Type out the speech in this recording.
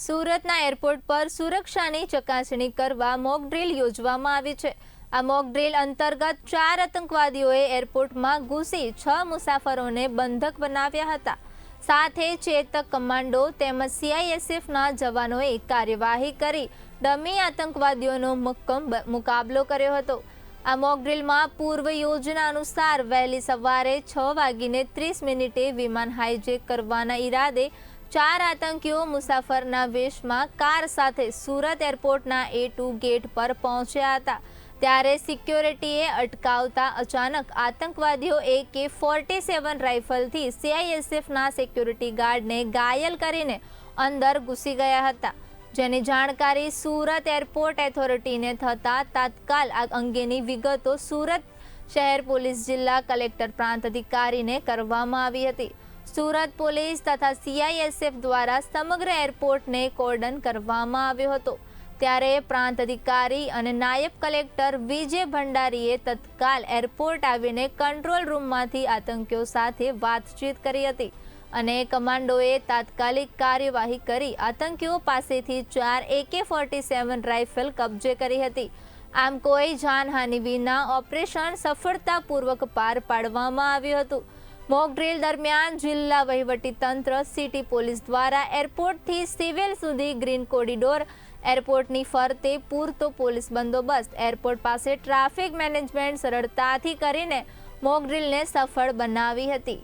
સુરતના એરપોર્ટ પર સુરક્ષાની ચકાસણી કરવા મોક ડ્રીલ યોજવામાં આવી છે. આ મોક ડ્રીલ અંતર્ગત ચાર આતંકવાદીઓએ એરપોર્ટમાં ઘૂસી છ મુસાફરોને બંધક બનાવ્યા હતા. સાથે ચેતક કમાન્ડો તેમજ સીઆઈએસએફના જવાનોએ કાર્યવાહી કરી ડમી આતંકવાદીઓનો મક્કમ મુકાબલો કર્યો હતો. આ મોક ડ્રીલમાં પૂર્વ યોજના અનુસાર વહેલી સવારે છ વાગીને ત્રીસ મિનિટે વિમાન હાઈજેક કરવાના ઈરાદે ચાર આતંકીઓ મુસાફરના વેશમાં કાર સાથે સુરત એરપોર્ટના એ ટુ ગેટ પર પહોંચ્યા હતા. ત્યારે સિક્યોરિટીએ અટકાવતા અચાનક આતંકવાદીઓ એકે ફોર્ટી સેવન રાઇફલથી સીઆઈએસએફના સિક્યોરિટી ગાર્ડને ઘાયલ કરીને અંદર ઘૂસી ગયા હતા. જેની જાણકારી સુરત એરપોર્ટ ઓથોરિટીને થતાં તાત્કાલ આ અંગેની વિગતો સુરત શહેર પોલીસ જિલ્લા કલેક્ટર પ્રાંત અધિકારીને કરવામાં આવી હતી. સુરત પોલીસ તથા સીઆઈએસએફ દ્વારા સમગ્ર એરપોર્ટને કોર્ડન કરવામાં આવ્યો હતો. ત્યારે પ્રાંત અધિકારી અને નાયબ કલેક્ટર વિજય ભંડારીએ તત્કાલ એરપોર્ટ આવીને કંટ્રોલ રૂમમાંથી આતંકીઓ સાથે વાતચીત કરી હતી અને કમાન્ડોએ તાત્કાલિક કાર્યવાહી કરી આતંકીઓ પાસેથી ચાર એકે ફોર્ટી સેવન રાઇફલ કબજે કરી હતી. આમ કોઈ જાનહાનિ વિના ઓપરેશન સફળતાપૂર્વક પાર પાડવામાં આવ્યું હતું. મોક ડ્રીલ દરમિયાન જિલ્લા તંત્ર સિટી પોલીસ દ્વારા એરપોર્ટથી સિવિલ સુધી ગ્રીન કોરિડોર એરપોર્ટની ફરતે પૂરતો પોલીસ બંદોબસ્ત, એરપોર્ટ પાસે ટ્રાફિક મેનેજમેન્ટ સરળતાથી કરીને મોક ડ્રીલને સફળ બનાવી હતી.